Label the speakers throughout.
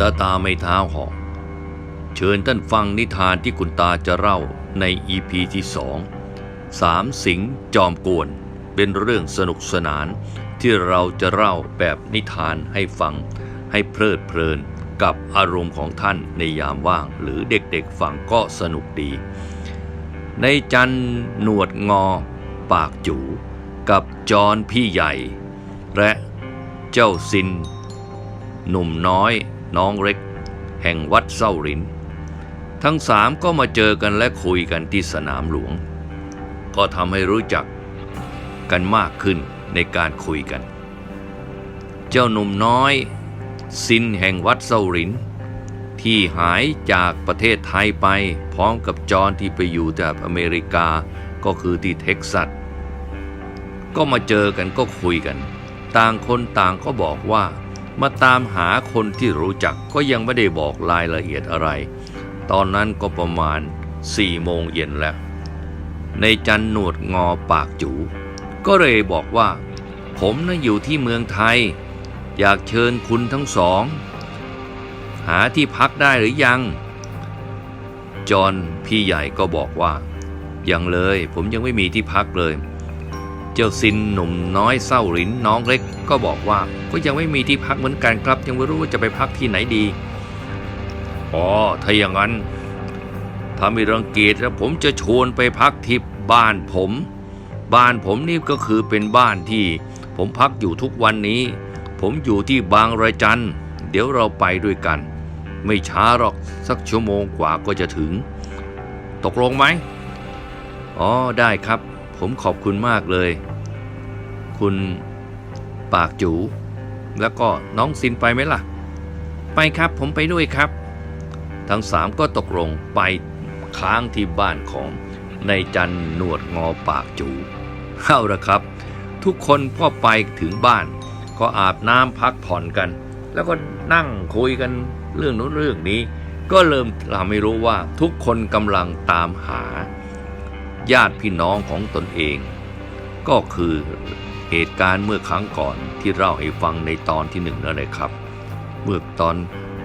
Speaker 1: ตาตาไม่เท้าหอก เชิญท่านฟังนิทานที่คุณตาจะเล่าในอีพีที่สองสามสิงจอมกวนเป็นเรื่องสนุกสนานที่เราจะเล่าแบบนิทานให้ฟังให้เพลิดเพลินกับอารมณ์ของท่านในยามว่าง หรือเด็กๆฟังก็สนุกดี ในจันหนวดงอ ปากจู กับจอนพี่ใหญ่ และเจ้าซิน หนุ่มน้อย น้องเล็ก แห่งวัดเศร้ารินทั้งสามก็มาเจอกันและคุยกันที่สนามหลวง ก็ทำให้รู้จักกันมากขึ้นในการคุยกัน เจ้าหนุ่มน้อยซินแห่งวัดเศร้ารินที่หายจากประเทศไทยไปพร้อมกับจอนที่ไปอยู่จากอเมริกาก็คือที่เท็กซัสก็มาเจอกันก็คุยกัน ต่างคนต่างก็บอกว่า มาตามหาคนที่รู้จักก็ยังไม่ได้บอกรายละเอียดอะไร ตอนนั้นก็ประมาณสี่โมงเย็นแล้ว ในจันหนวดงอปากจู ก็เลยบอกว่า ผมนะอยู่ที่เมืองไทย อยากเชิญคุณทั้งสอง หาที่พักได้หรือยัง จอนพี่ใหญ่ก็บอกว่า ยังเลยผมยังไม่มีที่พักเลย เจ้าซินหนุ่มน้อยเศร้าหลินน้องเล็ก ก็บอกว่าก็ยังไม่มีที่พักเหมือนกันครับ ยังไม่รู้ว่าจะไปพักที่ไหนดีอ๋อถ้าอย่างนั้น ถ้าไม่รังเกียจแล้วผมจะชวนไปพักที่บ้านผม บ้านผมนี่ก็คือเป็นบ้านที่ ผมพักอยู่ทุกวันนี้ ผมอยู่ที่บางระจัน เดี๋ยวเราไปด้วยกัน ไม่ช้าหรอกสักชั่วโมงกว่าก็จะถึง ตกลงไหมอ๋อได้ครับ ผมขอบคุณมากเลย คุณปากจู แล้วก็น้องซินไปไหมล่ะ ไปครับผมไปด้วยครับ ทั้งสามก็ตกลงไปค้างที่บ้านของในายจันหนวดงอปากจูเอาละครับ ทุกคนก็ไปถึงบ้าน ก็อาบน้ำพักผ่อนกัน แล้วก็นั่งคุยกันเรื่องนู้นเรื่องนี้ ก็เริ่มทำให้รู้ว่าทุกคนกำลังตามหา ญาติพี่น้องของตนเอง ก็คือเหตุการณ์เมื่อครั้งก่อนที่เล่าให้ฟังในตอนที่หนึ่งนั่นแหละครับ เมื่อตอน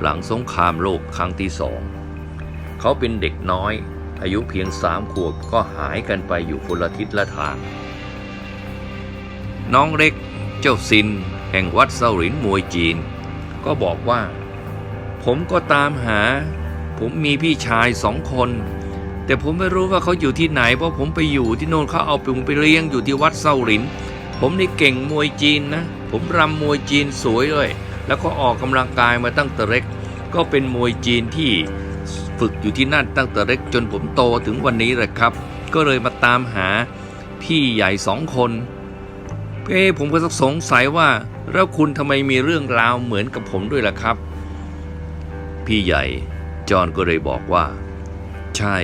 Speaker 1: หลังสงครามโลกครั้งที่สองเขาเป็นเด็กน้อย อายุเพียงสามขวบก็หายกันไปอยู่คนละทิศละทาง น้องเล็กเจ้าซิน แห่งวัดเซาหลินมวยจีน ก็บอกว่า ผมก็ตามหา ผมมีพี่ชายสองคน แต่ผมไม่รู้ว่าเขาอยู่ที่ไหน เพราะผมไปอยู่ที่โน่นเขาเอาผมไปเลี้ยงอยู่ที่วัดเซาหลิน ผมนี่เก่งมวยจีนนะ ผมรำมวยจีนสวยเลย แล้วก็ออกกำลังกายมาตั้งแต่เล็ก ก็เป็นมวยจีนที่ฝึกอยู่ที่นั่นตั้งแต่เล็กจนผมโตถึงวันนี้แหละครับ ก็เลยมาตามหาพี่ใหญ่สองคนเอ๊ะผมก็สงสัยว่าแล้วคุณทำไมมีเรื่องราวเหมือนกับผมด้วยล่ะครับ พี่ใหญ่ จอนก็เลยบอกว่า ใช่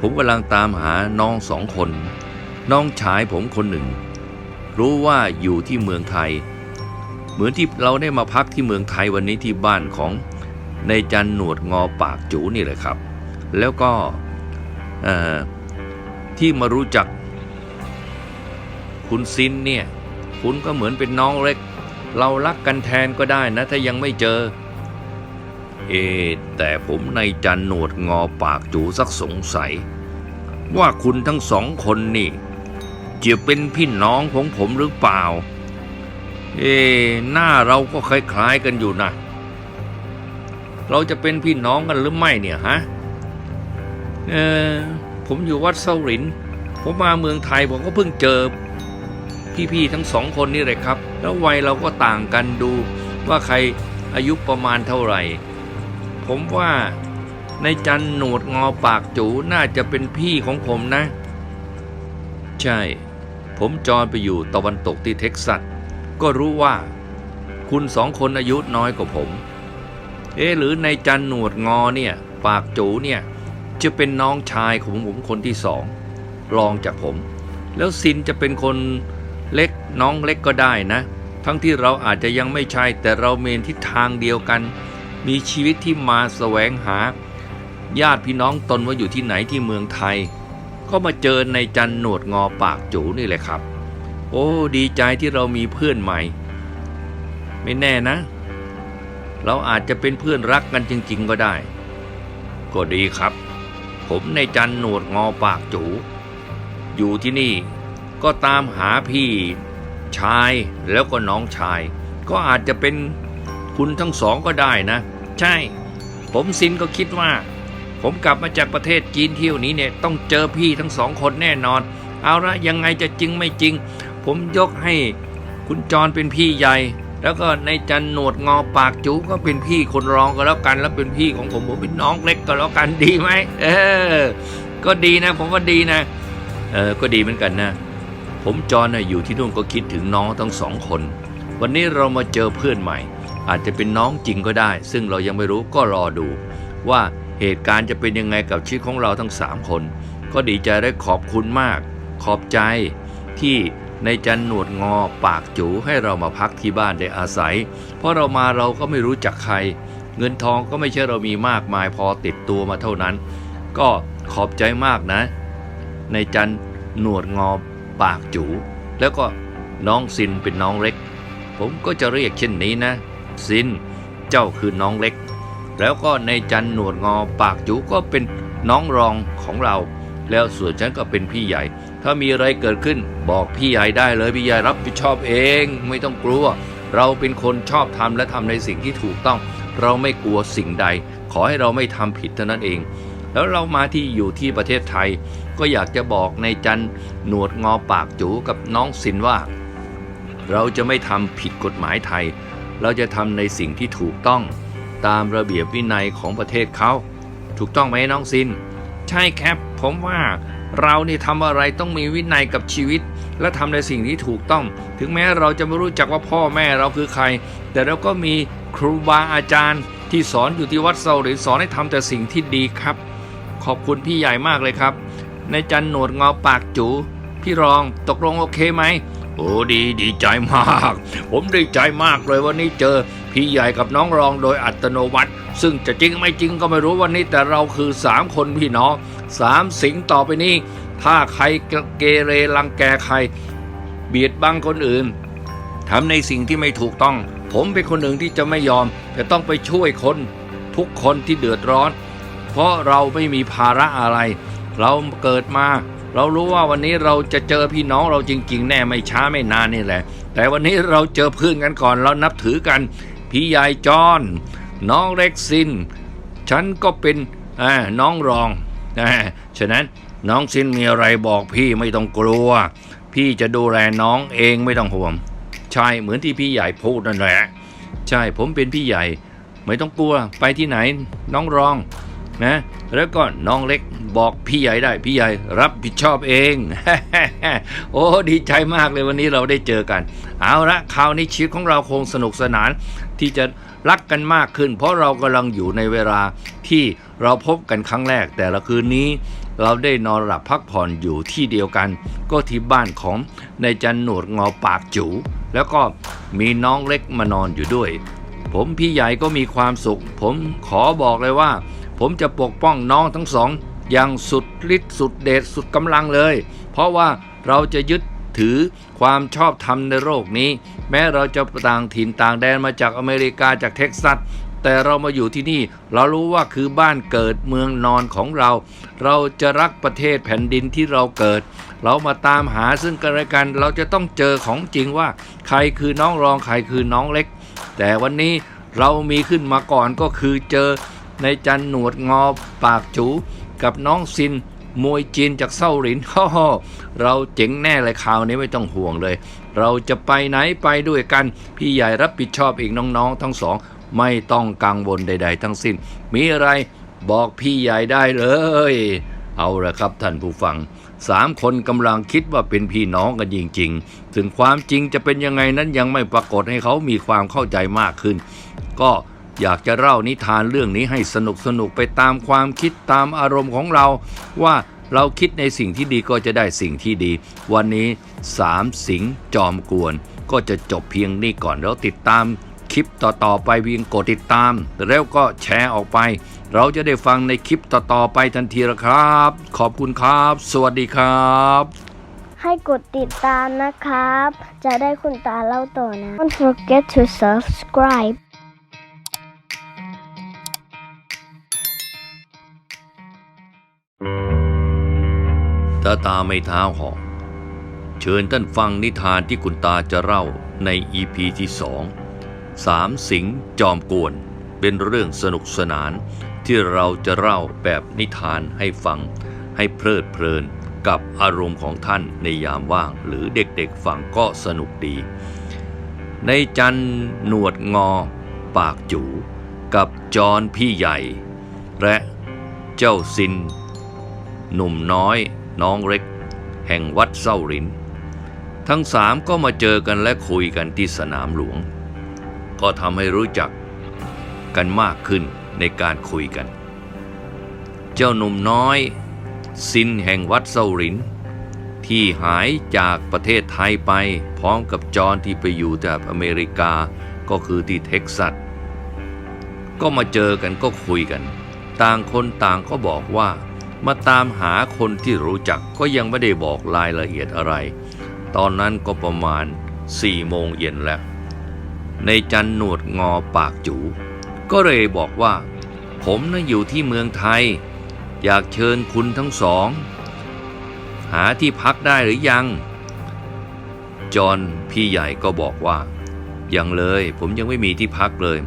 Speaker 1: ผมกำลังตามหาน้องสองคน น้องชายผมคนหนึ่ง รู้ว่าอยู่ที่เมืองไทย เหมือนที่เราได้มาพักที่เมืองไทยวันนี้ที่บ้านของในจันหนวดงอปากจูนี่แหละครับ แล้วก็ที่มารู้จัก คุณซินเนี่ย คุณก็เหมือนเป็นน้องเล็ก เรารักกันแทนก็ได้นะ ถ้ายังไม่เจอ เอ แต่ผมในจันหนวดงอปากจูสักสงสัย ว่าคุณทั้งสองคนนี่จะเป็นพี่น้องของผมหรือเปล่า เอหน้าเราก็คล้ายๆกันอยู่นะ เราจะเป็นพี่น้องกันหรือไม่เนี่ยฮะ เออผมอยู่วัดเซาหลิน ผมมาเมืองไทยผมก็เพิ่งเจอ พี่ๆทั้งสองคนนี่เลยครับ แล้ววัยเราก็ต่างกันดูว่าใครอายุประมาณเท่าไหร่ ผมว่าในจันหนวดงอปากจูน่าจะเป็นพี่ของผมนะ ใช่ ผมจอนไปอยู่ตะวันตกที่เท็กซัส ก็รู้ว่า คุณสองคนอายุน้อยกว่าผม เอ๊หรือในจันหนวดงอเนี่ย ปากจูเนี่ย จะเป็นน้องชายของผมคนที่สองรองจากผม แล้วซินจะเป็นคนเล็กน้องเล็กก็ได้นะ ทั้งที่เราอาจจะยังไม่ใช่แต่เราเมนทิศทางเดียวกัน มีชีวิตที่มาแสวงหา ญาติพี่น้องตนว่าอยู่ที่ไหนที่เมืองไทย ก็มาเจอในจันหนวดงอปากจูนี่แหละครับ โอ้ดีใจที่เรามีเพื่อนใหม่ ไม่แน่นะ เราอาจจะเป็นเพื่อนรักกันจริง ๆ ก็ได้ ก็ดีครับ ผมในจันหนวดงอปากจู อยู่ที่นี่ก็ตามหาพี่ชายแล้วก็น้องชาย ก็อาจจะเป็น คุณทั้งสองก็ได้นะ ใช่ ผมซินก็คิดว่า ผมกลับมาจากประเทศจีนเที่ยวนี้เนี่ยต้องเจอพี่ทั้งสองคนแน่นอน เอาละยังไงจะจริงไม่จริง ผมยกให้คุณจรเป็นพี่ใหญ่ แล้วก็ในจันหนวดงอปากจูก็เป็นพี่คนรองก็แล้วกัน แล้วเป็นพี่ของผมผมเป็นน้องเล็กก็แล้วกันดีไหมเออ ก็ดีนะ ผมว่าดีนะเออก็ดีเหมือนกันนะ ผมจรนะอยู่ที่นู่นก็คิดถึงน้องทั้งสองคน วันนี้เรามาเจอเพื่อนใหม่ อาจจะเป็นน้องจริงก็ได้ ซึ่งเรายังไม่รู้ก็รอดู ว่าเหตุการณ์จะเป็นยังไงกับชีวิตของเราทั้งสามคน ก็ดีใจได้ขอบคุณมาก ขอบใจที่ในจันหนวดงอปากจูให้เรามาพักที่บ้านได้อาศัย เพราะเรามาเราก็ไม่รู้จักใคร เงินทองก็ไม่ใช่เรามีมากมายพอติดตัวมาเท่านั้น ก็ขอบใจมากนะ ในจันหนวดงอปากจู แล้วก็น้องซินเป็นน้องเล็ก ผมก็จะเรียกเช่นนี้นะ ซิน เจ้าคือน้องเล็ก แล้วก็ในจันหนวดงอปากจูก็เป็นน้องรองของเรา แล้วส่วนฉันก็เป็นพี่ใหญ่ ถ้ามีอะไรเกิดขึ้นบอกพี่ใหญ่ได้เลยพี่ใหญ่รับผิดชอบเองไม่ต้องกลัว เราเป็นคนชอบทำและทำในสิ่งที่ถูกต้อง เราไม่กลัวสิ่งใด ขอให้เราไม่ทำผิดเท่านั้นเอง แล้วเรามาที่อยู่ที่ประเทศไทย ก็อยากจะบอกในจันหนวดงอปากจูกับน้องสินว่า เราจะไม่ทำผิดกฎหมายไทย เราจะทำในสิ่งที่ถูกต้องตามระเบียบวินัยของประเทศเขา ถูกต้องไหมน้องซิน ใช่ครับ ผมว่าเรานี่ทำอะไรต้องมีวินัยกับชีวิต และทำในสิ่งที่ถูกต้อง ถึงแม้เราจะไม่รู้จักว่าพ่อแม่เราคือใคร แต่เราก็มีครูบาอาจารย์ที่สอนอยู่ที่วัดเซาหรือสอนให้ทำแต่สิ่งที่ดีครับ ขอบคุณพี่ใหญ่มากเลยครับ ในจันหนวดงอปากจู พี่รองตกลงโอเคไหม โอ้ดีดีใจมาก ผมดีใจมากเลยวันนี้เจอพี่ใหญ่กับน้องรองโดยอัตโนมัติ ซึ่งจะจริงไม่จริงก็ไม่รู้วันนี้แต่เราคือสามคนพี่น้องสามสิงต่อไปนี้ ถ้าใครเกเรรังแกใคร เบียดบังคนอื่นทำในสิ่งที่ไม่ถูกต้อง ผมเป็นคนหนึ่งที่จะไม่ยอม จะต้องไปช่วยคนทุกคนที่เดือดร้อน เพราะเราไม่มีภาระอะไร เราเกิดมา เรารู้ว่าวันนี้เราจะเจอพี่น้องเราจริง ๆ แน่ไม่ช้าไม่นานนี่แหละ แต่วันนี้เราเจอเพื่อนกันก่อนเรานับถือกัน พี่ใหญ่จอนน้องเล็กซิน ฉันก็เป็นน้องรองอฉะนั้นน้องซินมีอะไรบอกพี่ไม่ต้องกลัว พี่จะดูแลน้องเองไม่ต้องห่วงใช่เหมือนที่พี่ใหญ่พูดนั่นแหละ ใช่ผมเป็นพี่ใหญ่ ไม่ต้องกลัวไปที่ไหน น้องรอง นะแล้วก็น้องเล็กบอกพี่ใหญ่ได้พี่ใหญ่รับผิดชอบเอง โอ้ดีใจมากเลยวันนี้เราได้เจอกัน เอาละคราวนี้ชีวิตของเราคงสนุกสนานที่จะรักกันมากขึ้น เพราะเรากำลังอยู่ในเวลาที่เราพบกันครั้งแรก แต่ละคืนนี้เราได้นอนหลับพักผ่อนอยู่ที่เดียวกัน ก็ที่บ้านของนายจันหนวดงอปากจูแล้วก็มีน้องเล็กมานอนอยู่ด้วย ผมพี่ใหญ่ก็มีความสุข ผมขอบอกเลยว่า ผมจะปกป้องน้องทั้งสอง อย่างสุดฤทธิ์สุดเดชสุดกำลังเลย เพราะว่าเราจะยึดถือความชอบธรรมในโลกนี้ แม้เราจะต่างถิ่นต่างแดนมาจากอเมริกาจากเท็กซัสแต่เรามาอยู่ที่นี่เรารู้ว่าคือบ้านเกิดเมืองนอนของเรา เราจะรักประเทศแผ่นดินที่เราเกิด เรามาตามหาซึ่งกันและกัน เราจะต้องเจอของจริงว่า ใครคือน้องรองใครคือน้องเล็ก แต่วันนี้เรามีขึ้นมาก่อนก็คือเจอ ในจันหนวดงอปากจู กับน้องซิน มวยจีนจากเส้าหลินฮ่อเราเจ๋งแน่เลยคราวนี้ไม่ต้องห่วงเลย เราจะไปไหนไปด้วยกัน พี่ใหญ่รับผิดชอบอีกน้องๆ ทั้งสอง ไม่ต้องกังวลใด ๆ ทั้งสิ้น มีอะไรบอกพี่ใหญ่ได้เลย เอาละครับท่านผู้ฟังสามคนกำลังคิดว่าเป็นพี่น้องกันจริงๆ ถึงความจริงจะเป็นยังไงนั้นยังไม่ปรากฏให้เขามีความเข้าใจมากขึ้น ก็ อยากจะเล่านิทานเรื่องนี้ให้สนุกสนุกๆไปตามความคิดตามอารมณ์ของเรา ว่าเราคิดในสิ่งที่ดีก็จะได้สิ่งที่ดี วันนี้สามสิงจอมกวน ก็จะจบเพียงนี้ก่อนแล้วติดตามคลิปต่อๆไปเพียงกดติดตาม แล้วก็แชร์ออกไป เราจะได้ฟังในคลิปต่อๆไปทันทีละครับ ขอบคุณครับ สวัสดีครับ
Speaker 2: ให้กดติดตามนะครับ จะได้คุณตาเล่าต่อนะ Don't forget to subscribe ตา
Speaker 1: ตาไม่เท้าหอก เชิญท่านฟังนิทานที่คุณตาจะเล่าในอีพีที่สองสามสิงจอมกวน เป็นเรื่องสนุกสนานที่เราจะเล่าแบบนิทานให้ฟัง ให้เพลิดเพลินกับอารมณ์ของท่านในยามว่าง หรือเด็กๆฟังก็สนุกดี ในจันหนวดงอ ปากจู กับจอนพี่ใหญ่ และเจ้าซิน หนุ่มน้อย น้องเล็ก แห่งวัดเส้าหลินทั้งสามก็มาเจอกันและคุยกันที่สนามหลวง ก็ทำให้รู้จักกันมากขึ้นในการคุยกัน เจ้าหนุ่มน้อยซินแห่งวัดเส้าหลินที่หายจากประเทศไทยไปพร้อมกับจอนที่ไปอยู่จากอเมริกาก็คือที่เท็กซัสก็มาเจอกันก็คุยกัน ต่างคนต่างก็บอกว่า มาตามหาคนที่รู้จักก็ยังไม่ได้บอกรายละเอียดอะไร ตอนนั้นก็ประมาณสี่โมงเย็นแล้ว ในจันหนวดงอปากจู ก็เลยบอกว่า ผมนะอยู่ที่เมืองไทย อยากเชิญคุณทั้งสอง หาที่พักได้หรือยัง จอห์นพี่ใหญ่ก็บอกว่า ยังเลยผมยังไม่มีที่พักเลย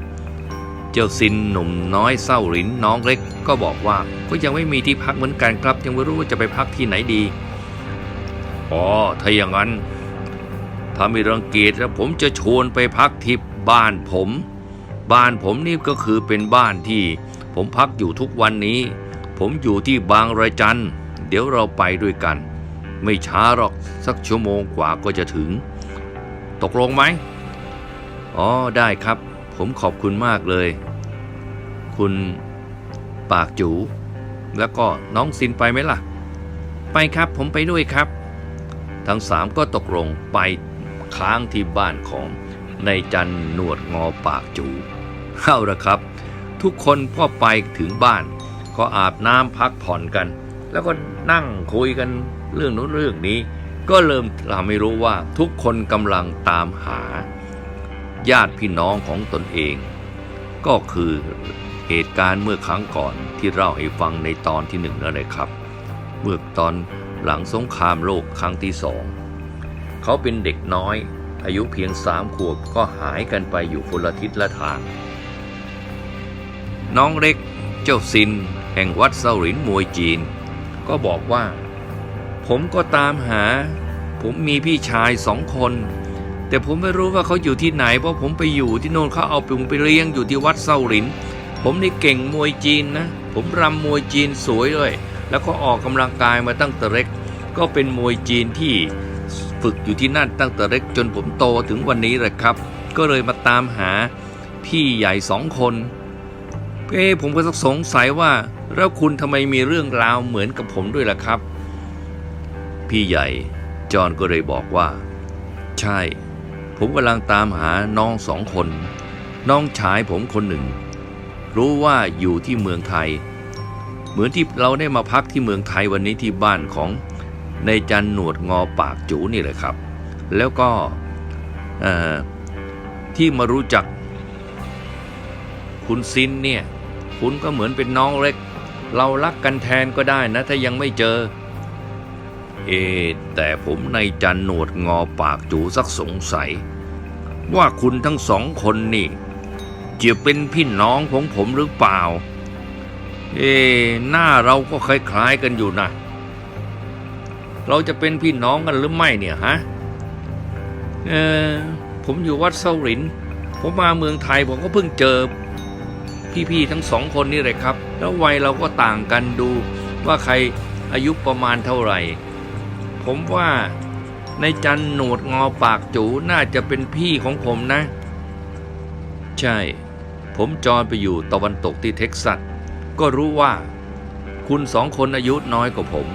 Speaker 1: เจ้าซินหนุ่มน้อยเศร้าหลินน้องเล็ก ก็บอกว่าก็ยังไม่มีที่พักเหมือนกันครับ ยังไม่รู้ว่าจะไปพักที่ไหนดี อ๋อ ถ้าอย่างนั้น ถ้าม่รังเกียจแล้วผมจะชวนไปพักที่บ้านผม บ้านผมนี่ก็คือเป็นบ้านที่ ผมพักอยู่ทุกวันนี้ ผมอยู่ที่บางระจัน เดี๋ยวเราไปด้วยกัน ไม่ช้าหรอกสักชั่วโมงกว่าก็จะถึง ตกลงไหมอ๋อได้ครับ ผมขอบคุณมากเลย คุณปากจู แล้วก็น้องซินไปไหมล่ะ ไปครับผมไปด้วยครับ ทั้งสามก็ตกลงไปค้างที่บ้านของในายจันหนวดงอปากจูเอาละครับ ทุกคนก็ไปถึงบ้าน ก็อาบน้ำพักผ่อนกัน แล้วก็นั่งคุยกันเรื่องนู้นเรื่องนี้ ก็เริ่มทำให้รู้ว่าทุกคนกำลังตามหา ญาติพี่น้องของตนเอง ก็คือเหตุการณ์เมื่อครั้งก่อนที่เล่าให้ฟังในตอนที่หนึ่งนั่นเลยครับ เมื่อตอนหลังสงครามโลกครั้งที่สองเขาเป็นเด็กน้อย อายุเพียงสามขวบก็หายกันไปอยู่คนละทิศละทาง น้องเล็กเจ้าซิน แห่งวัดเซาหลินมวยจีน ก็บอกว่า ผมก็ตามหา ผมมีพี่ชายสองคน แต่ผมไม่รู้ว่าเขาอยู่ที่ไหน เพราะผมไปอยู่ที่โน่นเขาเอาผมไปเลี้ยงอยู่ที่วัดเซาหลิน ผมนี่เก่งมวยจีนนะ ผมรำมวยจีนสวยเลย แล้วก็ออกกำลังกายมาตั้งแต่เล็ก ก็เป็นมวยจีนที่ฝึกอยู่ที่นั่นตั้งแต่เล็กจนผมโตถึงวันนี้แหละครับ ก็เลยมาตามหาพี่ใหญ่สองคนเอ๊ะผมก็สงสัยว่าแล้วคุณทำไมมีเรื่องราวเหมือนกับผมด้วยล่ะครับ พี่ใหญ่ จอนก็เลยบอกว่า ใช่ ผมกำลังตามหาน้องสองคน น้องชายผมคนหนึ่ง รู้ว่าอยู่ที่เมืองไทย เหมือนที่เราได้มาพักที่เมืองไทยวันนี้ที่บ้านของในจันหนวดงอปากจูนี่แหละครับ แล้วก็ที่มารู้จัก คุณซินเนี่ย คุณก็เหมือนเป็นน้องเล็ก เรารักกันแทนก็ได้นะ ถ้ายังไม่เจอ เอ แต่ผมในจันหนวดงอปากจูสักสงสัย ว่าคุณทั้งสองคนนี่จะเป็นพี่น้องของผมหรือเปล่า เอะหน้าเราก็คล้ายๆกันอยู่นะ เราจะเป็นพี่น้องกันหรือไม่เนี่ยฮะ เออผมอยู่วัดเซาหลิน ผมมาเมืองไทยผมก็เพิ่งเจอ พี่ๆทั้งสองคนนี่เลยครับ แล้ววัยเราก็ต่างกันดูว่าใครอายุประมาณเท่าไหร่ ผมว่า ในจันหนวดงอปากจูน่าจะเป็นพี่ของผมนะ ใช่ ผมจอนไปอยู่ตะวันตกที่เท็กซัส ก็รู้ว่า คุณสองคนอายุน้อยกว่าผม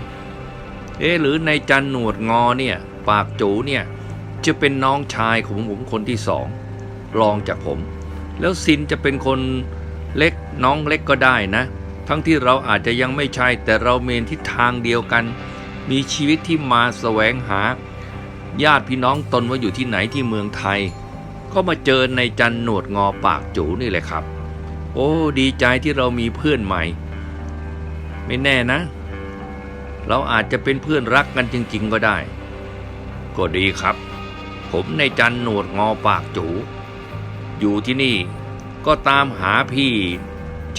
Speaker 1: เอ๊หรือในจันหนวดงอเนี่ย ปากจูเนี่ย จะเป็นน้องชายของผมคนที่สองรองจากผม แล้วซินจะเป็นคนเล็กน้องเล็กก็ได้นะ ทั้งที่เราอาจจะยังไม่ใช่แต่เราเมนทิศทางเดียวกัน มีชีวิตที่มาแสวงหา ญาติพี่น้องตนว่าอยู่ที่ไหนที่เมืองไทย ก็มาเจอในจันหนวดงอปากจูนี่แหละครับ โอ้ดีใจที่เรามีเพื่อนใหม่ ไม่แน่นะ เราอาจจะเป็นเพื่อนรักกันจริง ๆ ก็ได้ ก็ดีครับ ผมในจันหนวดงอปากจู อยู่ที่นี่ก็ตามหาพี่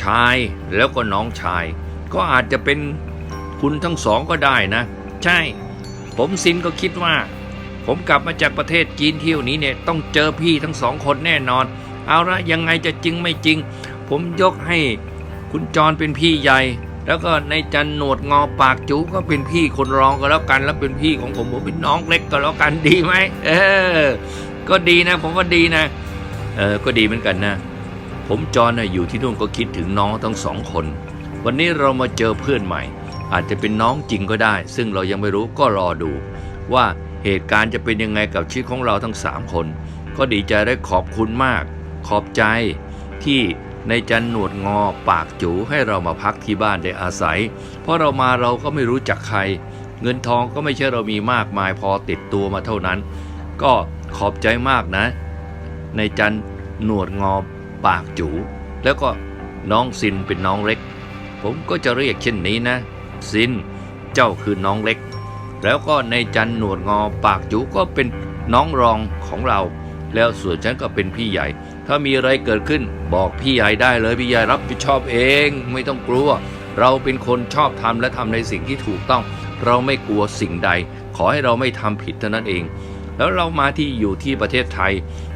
Speaker 1: ชายแล้วก็น้องชาย ก็อาจจะเป็นคุณทั้งสองก็ได้นะ ใช่ ผมซินก็คิดว่า ผมกลับมาจากประเทศจีนเที่ยวนี้เนี่ยต้องเจอพี่ทั้งสองคนแน่นอน เอาละยังไงจะจริงไม่จริง ผมยกให้คุณจรเป็นพี่ใหญ่ แล้วก็ในจันหนวดงอปากจูก็เป็นพี่คนรองก็แล้วกัน แล้วเป็นพี่ของผมผมเป็นน้องเล็กก็แล้วกันดีไหมเออ ก็ดีนะ ผมว่าดีนะเออก็ดีเหมือนกันนะผมจรนะอยู่ที่นู่นก็คิดถึงน้องทั้งสองคน วันนี้เรามาเจอเพื่อนใหม่ อาจจะเป็นน้องจริงก็ได้ ซึ่งเรายังไม่รู้ก็รอดูว่า เหตุการณ์จะเป็นยังไงกับชีวิตของเราทั้งสามคน ก็ดีใจได้ขอบคุณมาก ขอบใจที่ในจันหนวดงอปากจูให้เรามาพักที่บ้านได้อาศัย เพราะเรามาเราก็ไม่รู้จักใคร เงินทองก็ไม่ใช่เรามีมากมายพอติดตัวมาเท่านั้น ก็ขอบใจมากนะ ในจันหนวดงอปากจูแล้วก็น้องซินเป็นน้องเล็ก ผมก็จะเรียกเช่นนี้นะ ซินเจ้าคือน้องเล็ก แล้วก็ในจันหนวดงอปากจูก็เป็นน้องรองของเรา แล้วส่วนฉันก็เป็นพี่ใหญ่ ถ้ามีอะไรเกิดขึ้นบอกพี่ใหญ่ได้เลยพี่ใหญ่รับผิดชอบเองไม่ต้องกลัว เราเป็นคนชอบทำและทำในสิ่งที่ถูกต้อง เราไม่กลัวสิ่งใด ขอให้เราไม่ทำผิดเท่านั้นเอง แล้วเรามาที่อยู่ที่ประเทศไทย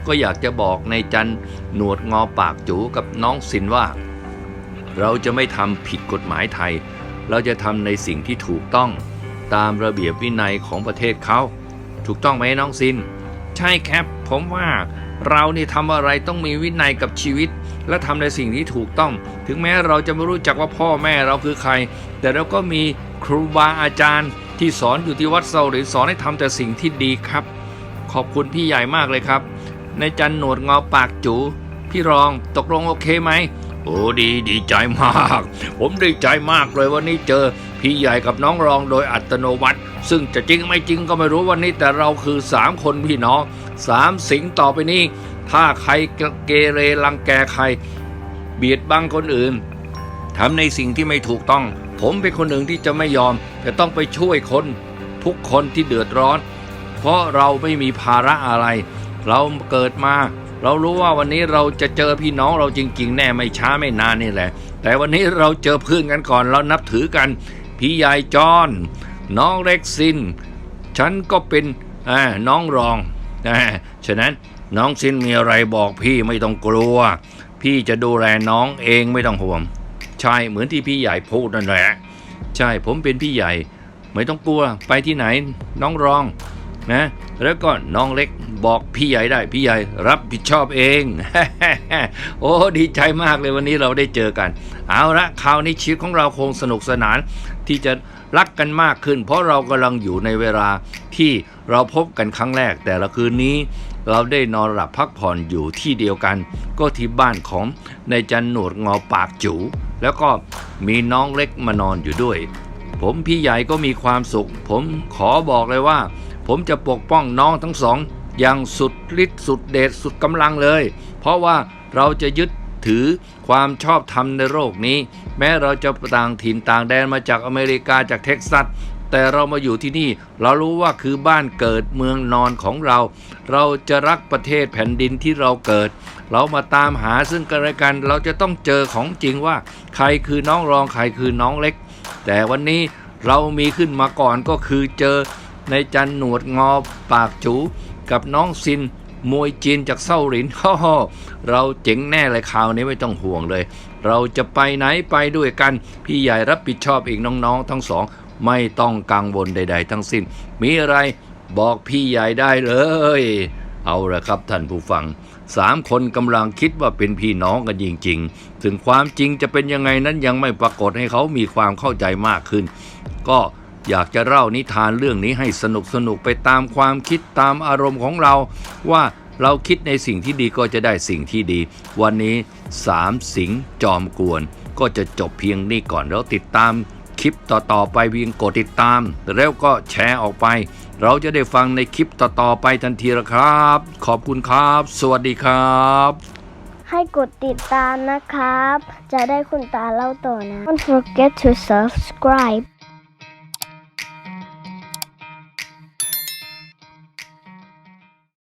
Speaker 1: ก็อยากจะบอกในจันหนวดงอปากจูกับน้องสินว่า เราจะไม่ทำผิดกฎหมายไทย เราจะทำในสิ่งที่ถูกต้อง ตามระเบียบวินัยของประเทศเขา ถูกต้องไหมน้องซิน ใช่ครับ ผมว่าเรานี่ทำอะไรต้องมีวินัยกับชีวิต และทำในสิ่งที่ถูกต้อง ถึงแม้เราจะไม่รู้จักว่าพ่อแม่เราคือใคร แต่เราก็มีครูบาอาจารย์ ที่สอนอยู่ที่วัดเซาหรือสอนให้ทำแต่สิ่งที่ดีครับ ขอบคุณพี่ใหญ่มากเลยครับ ในจันหนวดงอปากจูพี่รองตกลงโอเคไหมโอ้ดีดีใจมาก ผมดีใจมากเลยวันนี้เจอ พี่ใหญ่กับน้องรองโดยอัตโนมัติ ซึ่งจะจริงไม่จริงก็ไม่รู้วันนี้แต่เราคือสามคนพี่น้องสามสิงต่อไปนี้ ถ้าใครเกเรลังแกใคร เบียดบังคนอื่นทำในสิ่งที่ไม่ถูกต้อง ผมเป็นคนหนึ่งที่จะไม่ยอมจะต้องไปช่วยคน ทุกคนที่เดือดร้อน เพราะเราไม่มีภาระอะไร เราเกิดมาเรารู้ว่าวันนี้เราจะเจอพี่น้องเราจริง ๆ แน่ไม่ช้าไม่นานนี่แหละ แต่วันนี้เราเจอเพื่อนกันก่อนเรานับถือกัน พี่ใหญ่จอนน้องเล็กซิน ฉันก็เป็นน้องรองฉะนั้นน้องซินมีอะไรบอกพี่ไม่ต้องกลัว พี่จะดูแลน้องเองไม่ต้องห่วงใช่เหมือนที่พี่ใหญ่พูดนั่นแหละ ใช่ผมเป็นพี่ใหญ่ ไม่ต้องกลัวไปที่ไหนน้องรอง นะแล้วก็น้องเล็กบอกพี่ใหญ่ได้พี่ใหญ่รับผิดชอบเอง โอ้ดีใจมากเลยวันนี้เราได้เจอกัน เอาละคราวนี้ชีวิตของเราคงสนุกสนาน ที่จะรักกันมากขึ้น เพราะเรากำลังอยู่ในเวลาที่เราพบกันครั้งแรก แต่ละคืนนี้ เราได้นอนหลับพักผ่อนอยู่ที่เดียวกัน ก็ที่บ้านของในายจันหนวดงอปากจูแล้วก็มีน้องเล็กมานอนอยู่ด้วย ผมพี่ใหญ่ก็มีความสุข ผมขอบอกเลยว่า ผมจะปกป้องน้องทั้งสอง อย่างสุดฤทธิ์สุดเดชสุดกำลังเลย เพราะว่าเราจะยึดถือความชอบธรรมในโลกนี้ แม้เราจะต่างถิ่นต่างแดนมาจากอเมริกาจากเท็กซัสแต่เรามาอยู่ที่นี่เรารู้ว่าคือบ้านเกิดเมืองนอนของเรา เราจะรักประเทศแผ่นดินที่เราเกิด เรามาตามหาซึ่งกันและกัน เราจะต้องเจอของจริงว่า ใครคือน้องรองใครคือน้องเล็ก แต่วันนี้เรามีขึ้นมาก่อนก็คือเจอ ในจันหนวดงอปากจู กับน้องซิน มวยจีนจากเซาหลินฮ่อเราเจ๋งแน่เลยคราวนี้ไม่ต้องห่วงเลย เราจะไปไหนไปด้วยกัน พี่ใหญ่รับผิดชอบอีกน้องๆ ทั้งสอง ไม่ต้องกังวลใด ๆ ทั้งสิ้น มีอะไรบอกพี่ใหญ่ได้เลย เอาละครับท่านผู้ฟังสามคนกำลังคิดว่าเป็นพี่น้องกันจริงๆ ถึงความจริงจะเป็นยังไงนั้นยังไม่ปรากฏให้เขามีความเข้าใจมากขึ้น ก็ อยากจะเล่านิทานเรื่องนี้ให้สนุกสนุกๆไปตามความคิดตามอารมณ์ของเรา ว่าเราคิดในสิ่งที่ดีก็จะได้สิ่งที่ดี วันนี้สามสิงจอมกวน ก็จะจบเพียงนี้ก่อนแล้วติดตามคลิปต่อๆไปเพียงกดติดตาม แล้วก็แชร์ออกไป เราจะได้ฟังในคลิปต่อๆไปทันทีละครับ ขอบคุณครับ สวัสดีครับ
Speaker 2: ให้กดติดตามนะครับ จะได้คุณตาเล่าต่อนะ Don't forget to subscribe